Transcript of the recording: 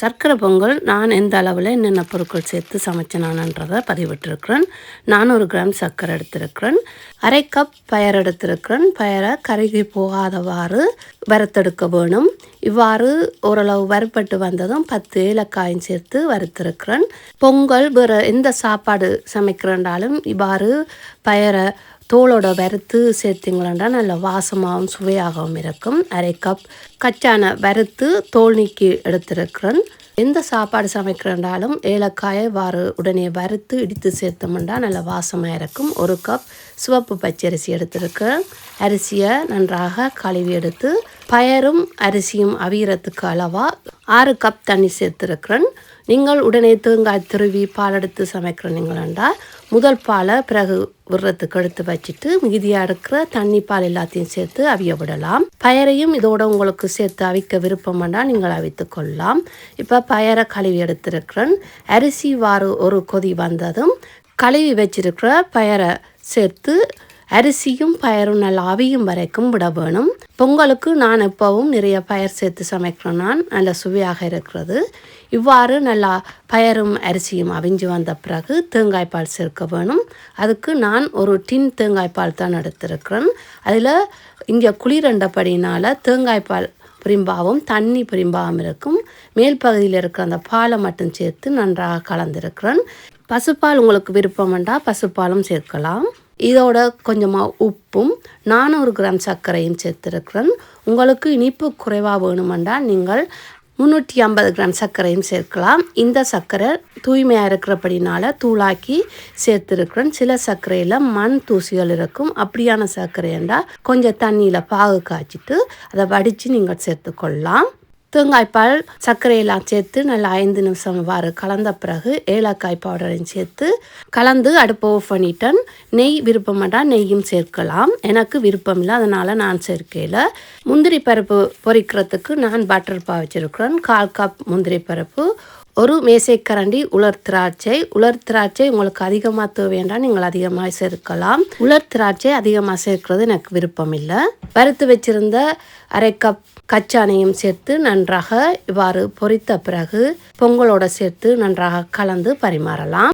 சர்க்கரை பொங்கல் நான் எந்த அளவில் என்னென்ன பொருட்கள் சேர்த்து சமைச்சனானன்றதை பதிவிட்டிருக்கிறேன். நானூறு கிராம் சர்க்கரை எடுத்திருக்கிறேன். அரை கப் பயர் எடுத்திருக்கிறேன். பயரை கருகி போகாதவாறு வறுத்தெடுக்க வேணும். இவ்வாறு ஓரளவு வறுப்பட்டு வந்ததும் பத்து ஏலக்காயும் சேர்த்து வறுத்திருக்கிறேன். பொங்கல் வேறு எந்த சாப்பாடு சமைக்கிறேன்றாலும் இவ்வாறு பயரை தோலோட வறுத்து சேர்த்திங்களா நல்ல வாசமாகவும் சுவையாகவும் இருக்கும். அரை கப் கச்சான வறுத்து தோல் நீக்கி எடுத்திருக்கிறேன். எந்த சாப்பாடு சமைக்கிறேன்றாலும் ஏலக்காயை வாறு உடனே வறுத்து இடித்து சேர்த்தோம்னா நல்ல வாசமாக இருக்கும். ஒரு கப் சிவப்பு பச்சரிசி எடுத்திருக்கிறேன். அரிசியை நன்றாக கழுவி எடுத்து பயரும் அரிசியும் அவியறத்துக்கு அளவாக ஆறு கப் தண்ணி சேர்த்துருக்கிறேன். நீங்கள் உடனே தேங்காய் திருவி பால் எடுத்து சமைக்கிறீங்களா முதல் பாலை பிறகு விடுறதுக்கு எடுத்து வச்சுட்டு மீதியாக இருக்கிற தண்ணி பால் எல்லாத்தையும் சேர்த்து அவிய விடலாம். பயரையும் இதோட உங்களுக்கு சேர்த்து அவிக்க விருப்பம் வேண்டாம் நீங்கள் அவித்து கொள்ளலாம். இப்போ பயரை கழுவி எடுத்திருக்கிறேன். அரிசி வாறு ஒரு கொதி வந்ததும் கழுவி வச்சிருக்கிற பயரை சேர்த்து அரிசியும் பயரும் நல்லா அவியும் வரைக்கும் விட வேணும். பொங்கலுக்கு நான் எப்போவும் நிறைய பயர் சேர்த்து சமைக்கிறேன் நான் நல்ல சுவையாக இருக்கிறது. இவ்வாறு நல்லா பயரும் அரிசியும் அவிஞ்சு வந்த பிறகு தேங்காய் பால் சேர்க்க வேணும். அதுக்கு நான் ஒரு டின் தேங்காய் பால் தான் எடுத்திருக்கிறேன். அதில் இங்கே குளிரண்டபடினால் தேங்காய் பால் பிரிம்பாவும் தண்ணி பிரிம்பாவும் இருக்கும். மேல் பகுதியில் இருக்கிற அந்த பாலை மட்டும் சேர்த்து நன்றாக கலந்திருக்கிறேன். பசுப்பால் உங்களுக்கு விருப்பம் வேண்டாம் பசுப்பாலும் சேர்க்கலாம். இதோட கொஞ்சமாக உப்பும் நானூறு கிராம் சர்க்கரையும் சேர்த்துருக்கிறேன். உங்களுக்கு இனிப்பு குறைவாக வேணுமென்றால் நீங்கள் முந்நூற்றி ஐம்பது கிராம் சர்க்கரையும் சேர்க்கலாம். இந்த சர்க்கரை தூய்மையாக இருக்கிறபடினால தூளாக்கி சேர்த்துருக்கிறேன். சில சர்க்கரையில் மண் தூசிகள் இருக்கும். அப்படியான சர்க்கரை என்றால் கொஞ்சம் தண்ணியில் பாகு காய்ச்சிட்டு அதை வடித்து நீங்கள் சேர்த்துக்கொள்ளலாம். தேங்காய்ப்பால் சர்க்கரையெல்லாம் சேர்த்து நல்லா ஐந்து நிமிஷம் வாறு கலந்த பிறகு ஏலக்காய் பவுடரையும் சேர்த்து கலந்து அடுப்பை ஆஃப் பண்ணிட்டேன். நெய் விருப்பமாட்டா நெய்யும் சேர்க்கலாம். எனக்கு விருப்பம் இல்லை அதனால் நான் சேர்க்கையில் முந்திரி பருப்பு பொரிக்கிறதுக்கு நான் பட்டர் பா வச்சுருக்கிறேன். கால் கப் முந்திரி பருப்பு ஒரு மேசைக்கரண்டி உலர் திராட்சை. உலர் திராட்சை உங்களுக்கு அதிகமாக தேவையாண்டால் நீங்கள் அதிகமாக சேர்க்கலாம். உலர் திராட்சை அதிகமாக சேர்க்கிறது எனக்கு விருப்பம் இல்லை வறுத்து வச்சிருந்த அரை கப் கச்சானையும் சேர்த்து நன்றாக இவ்வாறு பொரித்த பிறகு பொங்கலோட சேர்த்து நன்றாக கலந்து பரிமாறலாம்.